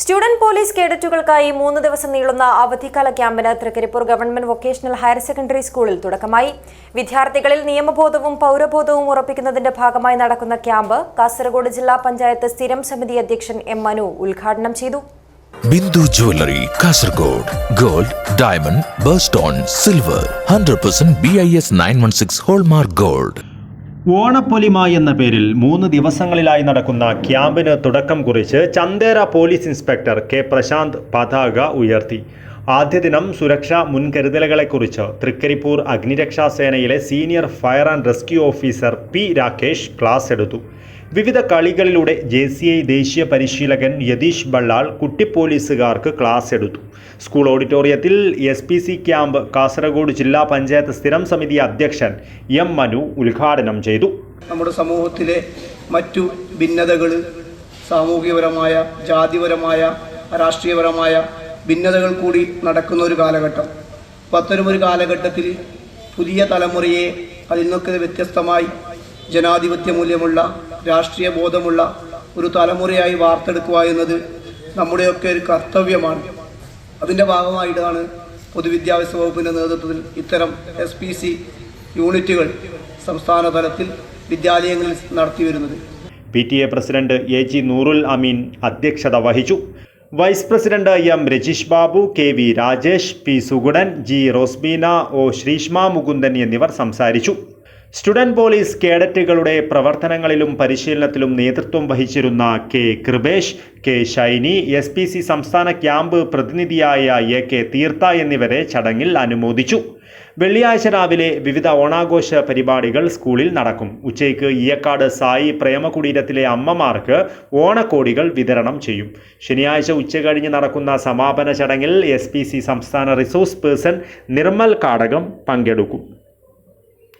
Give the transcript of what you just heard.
Student police കേഡറ്റുകൾക്കായി മൂന്ന് ദിവസം നീളുന്ന അവധിക്കാല ക്യാമ്പിന് Trikaripur government vocational higher secondary സ്കൂളിൽ തുടക്കമായി. വിദ്യാർത്ഥികളിൽ നിയമബോധവും പൗരബോധവും ഉറപ്പിക്കുന്നതിന്റെ ഭാഗമായി നടക്കുന്ന ക്യാമ്പ് കാസർഗോഡ് ജില്ലാ പഞ്ചായത്ത് സ്ഥിരം സമിതി അധ്യക്ഷൻ എം മനു ഉദ്ഘാടനം ചെയ്തു. Bindu jewellery Kasaragod gold diamond birthstone silver hundred percent B I S nine one six hallmark gold. ഓണപ്പൊലിമ എന്ന പേരിൽ മൂന്ന് ദിവസങ്ങളിലായി നടക്കുന്ന ക്യാമ്പിന് തുടക്കം കുറിച്ച് Chandera police inspector K Prashanth പതാക ഉയർത്തി. ആദ്യ ദിനം സുരക്ഷാ മുൻകരുതലുകളെക്കുറിച്ച് തൃക്കരിപ്പൂർ അഗ്നിരക്ഷാ സേനയിലെ senior fire and rescue officer P Rakesh class എടുത്തു. വിവിധ കളികളിലൂടെ ജെ സി ഐ ദേശീയ പരിശീലകൻ യതീഷ് ബള്ളാൾ കുട്ടി പോലീസുകാർക്ക് ക്ലാസ് എടുത്തു. സ്കൂൾ ഓഡിറ്റോറിയത്തിൽ S P C camp Kasaragod ജില്ലാ പഞ്ചായത്ത് സ്ഥിരം സമിതി അധ്യക്ഷൻ എം മനു ഉദ്ഘാടനം ചെയ്തു. നമ്മുടെ സമൂഹത്തിലെ മറ്റു ഭിന്നതകൾ സാമൂഹികപരമായ ജാതിപരമായ രാഷ്ട്രീയപരമായ ഭിന്നതകൾ കൂടി നടക്കുന്ന ഒരു കാലഘട്ടം. അപ്പോൾ അത്തരമൊരു കാലഘട്ടത്തിൽ പുതിയ തലമുറയെ അതിൽ നിന്നൊക്കെ വ്യത്യസ്തമായി ജനാധിപത്യ മൂല്യമുള്ള രാഷ്ട്രീയ ബോധമുള്ള ഒരു തലമുറയായി വാർത്തെടുക്കുക എന്നത് നമ്മുടെയൊക്കെ ഒരു കർത്തവ്യമാണ്. അതിന്റെ ഭാഗമായിട്ടാണ് പൊതുവിദ്യാഭ്യാസ വകുപ്പിന്റെ നേതൃത്വത്തിൽ ഇത്തരം എസ് പി സി യൂണിറ്റുകൾ സംസ്ഥാന തലത്തിൽ വിദ്യാലയങ്ങളിൽ നടത്തി വരുന്നത് P T A president A G Noorul Ameen അധ്യക്ഷത വഹിച്ചു. Vice president M Rajeesh Babu K V Rajesh P Suganan G Rosbeena O Sreeshma Mukundan എന്നിവർ സംസാരിച്ചു. സ്റ്റുഡന്റ് പോലീസ് കേഡറ്റുകളുടെ പ്രവർത്തനങ്ങളിലും പരിശീലനത്തിലും നേതൃത്വം വഹിച്ചിരുന്ന K Kripesh K Shiny S P C സംസ്ഥാന camp പ്രതിനിധിയായ എ കെ തീർത്ത എന്നിവരെ ചടങ്ങിൽ അനുമോദിച്ചു. വെള്ളിയാഴ്ച രാവിലെ വിവിധ ഓണാഘോഷ പരിപാടികൾ സ്കൂളിൽ നടക്കും. ഉച്ചയ്ക്ക് ഈയക്കാട് സായി പ്രേമകുടീരത്തിലെ അമ്മമാർക്ക് ഓണക്കോടികൾ വിതരണം ചെയ്യും. ശനിയാഴ്ച ഉച്ചകഴിഞ്ഞ് നടക്കുന്ന സമാപന ചടങ്ങിൽ എസ് സംസ്ഥാന റിസോഴ്സ് പേഴ്സൺ നിർമ്മൽ കാടകം പങ്കെടുക്കും.